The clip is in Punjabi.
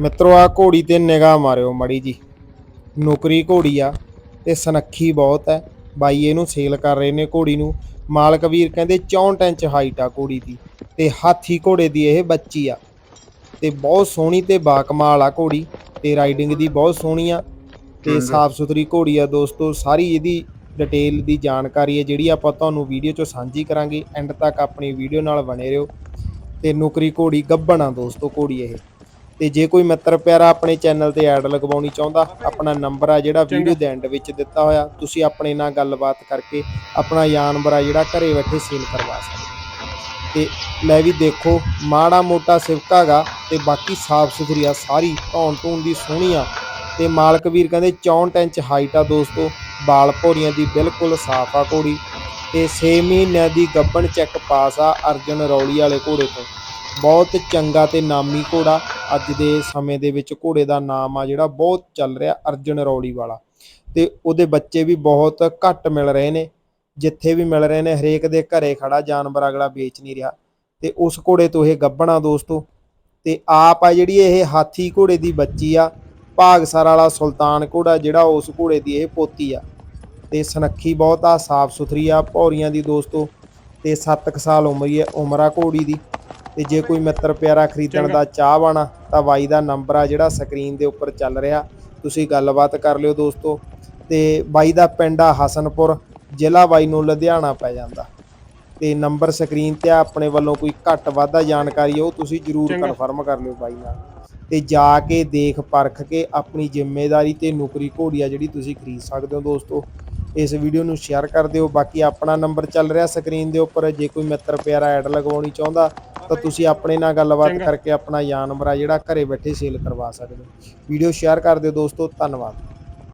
ਮਿੱਤਰੋ ਆ ਘੋੜੀ ਤੇ ਨਿਗਾਹ ਮਾਰਿਓ ਮੜੀ ਜੀ। ਨੌਕਰੀ ਘੋੜੀ ਆ ਤੇ ਸਨੱਖੀ ਬਹੁਤ ਹੈ। ਬਾਈ ਇਹਨੂੰ ਸੇਲ ਕਰ ਰਹੇ ਨੇ ਘੋੜੀ ਨੂੰ। ਮਾਲਕ ਵੀਰ ਕਹਿੰਦੇ 64 ਇੰਚ ਹਾਈਟ ਆ ਘੋੜੀ ਦੀ ਤੇ ਹਾਥੀ ਘੋੜੇ ਦੀ ਇਹ ਬੱਚੀ ਆ। ਤੇ ਬਹੁਤ ਸੋਹਣੀ ਤੇ ਬਾਕਮਾਲ ਆ ਘੋੜੀ ਤੇ ਰਾਈਡਿੰਗ ਦੀ ਬਹੁਤ ਸੋਹਣੀ ਆ। ਤੇ ਸਾਫ਼ ਸੁਥਰੀ ਘੋੜੀ ਆ ਦੋਸਤੋ। ਸਾਰੀ ਇਹਦੀ ਡਿਟੇਲ ਦੀ ਜਾਣਕਾਰੀ ਹੈ ਜਿਹੜੀ ਆਪਾਂ ਤੁਹਾਨੂੰ ਵੀਡੀਓ 'ਚ ਸਾਂਝੀ ਕਰਾਂਗੇ। ਐਂਡ ਤੱਕ ਆਪਣੀ ਵੀਡੀਓ ਨਾਲ ਬਣੇ ਰਹੋ। ਤੇ ਨੌਕਰੀ ਘੋੜੀ ਗੱਭਣ ਆ ਦੋਸਤੋ ਘੋੜੀ ਇਹ। ਤੇ ਜੇ ਕੋਈ ਮਿੱਤਰ ਪਿਆਰਾ ਆਪਣੇ ਚੈਨਲ ਤੇ ਐਡ ਲਗਵਾਉਣੀ ਚਾਹੁੰਦਾ ਆਪਣਾ ਨੰਬਰ ਆ ਜਿਹੜਾ ਵੀਡੀਓ ਦੇ ਐਂਡ ਵਿੱਚ ਦਿੱਤਾ ਹੋਇਆ ਤੁਸੀਂ ਆਪਣੇ ਨਾਲ ਗੱਲਬਾਤ ਕਰਕੇ ਆਪਣਾ ਜਾਨਵਰ ਆ ਜਿਹੜਾ ਘਰੇ ਬੈਠੇ ਸੇਲ ਕਰਵਾ ਸਕਦੇ ਤੇ ਲੈ ਵੀ ਦੇਖੋ ਮਾੜਾ ਮੋਟਾ ਸਿਵਕਾ ਗਾ ਤੇ ਬਾਕੀ ਸਾਫ਼ ਸੁਥਰੀ ਆ ਸਾਰੀ ਧੌਣ ਧੂਣ ਦੀ ਸੋਹਣੀ ਆ। ਤੇ ਮਾਲਕ ਵੀਰ ਕਹਿੰਦੇ 64 ਇੰਚ ਹਾਈਟ ਆ ਦੋਸਤੋ ਬਾਲ ਭੋਰੀਆਂ ਦੀ ਬਿਲਕੁਲ ਸਾਫ਼ ਆ ਘੋੜੀ। ਤੇ 6 ਮਹੀਨਿਆਂ ਦੀ ਗੱਬਣ ਚੈੱਕ ਪਾਸ ਆ ਅਰਜਨ ਰੌਲੀ ਵਾਲੇ ਘੋੜੇ ਤੋਂ। ਬਹੁਤ ਚੰਗਾ ਤੇ ਨਾਮੀ ਘੋੜਾ ਅੱਜ ਦੇ ਸਮੇਂ ਦੇ ਵਿੱਚ ਘੋੜੇ ਦਾ ਨਾਮ ਆ ਜਿਹੜਾ ਬਹੁਤ ਚੱਲ ਰਿਹਾ ਅਰਜਨ ਰੌਲੀ ਵਾਲਾ। ਤੇ ਉਹਦੇ ਬੱਚੇ ਵੀ ਬਹੁਤ ਘੱਟ ਮਿਲ ਰਹੇ ਨੇ, ਜਿੱਥੇ ਵੀ ਮਿਲ ਰਹੇ ਨੇ, ਹਰੇਕ ਦੇ ਘਰੇ ਖੜਾ, ਜਾਨਵਰ ਅਗਲਾ ਵੇਚ ਨਹੀਂ ਰਿਹਾ। ਤੇ ਉਸ ਘੋੜੇ ਤੋਂ ਇਹ ਗੱਬਣਾ ਦੋਸਤੋ, ਤੇ ਆਪ ਆ ਜਿਹੜੀ ਇਹ ਹਾਥੀ ਘੋੜੇ ਦੀ ਬੱਚੀ ਆ, ਭਾਗਸਰ ਵਾਲਾ ਸੁਲਤਾਨ ਘੋੜਾ ਜਿਹੜਾ ਉਸ ਘੋੜੇ ਦੀ ਇਹ ਪੋਤੀ ਆ। ਤੇ ਸਨੱਖੀ ਬਹੁਤ ਆ, ਸਾਫ਼ ਸੁਥਰੀ ਆ, ਭੌਰੀਆਂ ਦੀ ਦੋਸਤੋ, ਤੇ 7 ਸਾਲ ਉਮਰ ਹੈ, ਉਮਰ ਆ ਘੋੜੀ ਦੀ। ਤੇ ਜੇ ਕੋਈ ਮਿੱਤਰ ਪਿਆਰਾ ਖਰੀਦਣ ਦਾ ਚਾਹਵਾਨ ਆ ਤਾਂ ਬਾਈ ਦਾ ਨੰਬਰ ਆ ਜਿਹੜਾ ਸਕਰੀਨ ਦੇ ਉੱਪਰ ਚੱਲ ਰਿਹਾ। ਤੁਸੀਂ ਗੱਲਬਾਤ ਕਰ ਲਿਓ ਦੋਸਤੋ। ਤੇ ਬਾਈ ਦਾ ਪਿੰਡ ਆ ਹਸਨਪੁਰ ਜ਼ਿਲ੍ਹਾ ਬਾਈ ਨੂੰ ਲੁਧਿਆਣਾ ਪੈ ਜਾਂਦਾ। ਤੇ ਨੰਬਰ ਸਕਰੀਨ ਤੇ ਆ ਆਪਣੇ ਵੱਲੋਂ ਕੋਈ ਘੱਟ ਵਾਧਾ ਜਾਣਕਾਰੀ ਉਹ ਤੁਸੀਂ ਜਰੂਰ। ਕਨਫਰਮ ਕਰ ਲਿਓ ਬਾਈ ਨਾਲ। ਤੇ ਜਾ ਕੇ ਦੇਖ ਪਰਖ ਕੇ ਆਪਣੀ ਜ਼ਿੰਮੇਵਾਰੀ ਤੇ ਨੌਕਰੀ ਘੋੜੀ ਆ ਜਿਹੜੀ ਤੁਸੀਂ ਖਰੀਦ ਸਕਦੇ ਹੋ ਦੋਸਤੋ। ਇਸ ਵੀਡੀਓ ਨੂੰ ਸ਼ੇਅਰ ਕਰ ਦਿਓ। ਬਾਕੀ ਆਪਣਾ ਨੰਬਰ ਚੱਲ ਰਿਹਾ ਸਕਰੀਨ ਦੇ ਉੱਪਰ। ਜੇ ਕੋਈ ਮਿੱਤਰ ਪਿਆਰਾ ਐਡ ਲਗਵਾਉਣੀ ਚਾਹੁੰਦਾ ਤਾਂ ਤੁਸੀਂ ਆਪਣੇ ਨਾਲ ਗੱਲਬਾਤ। ਕਰਕੇ ਆਪਣਾ ਜਾਨਵਰ ਆ ਜਿਹੜਾ ਘਰੇ ਬੈਠੇ ਸੇਲ ਕਰਵਾ ਸਕਦੇ ਹੋ ਵੀਡੀਓ ਸ਼ੇਅਰ ਕਰ ਦਿਓ ਦੋਸਤੋ ਧੰਨਵਾਦ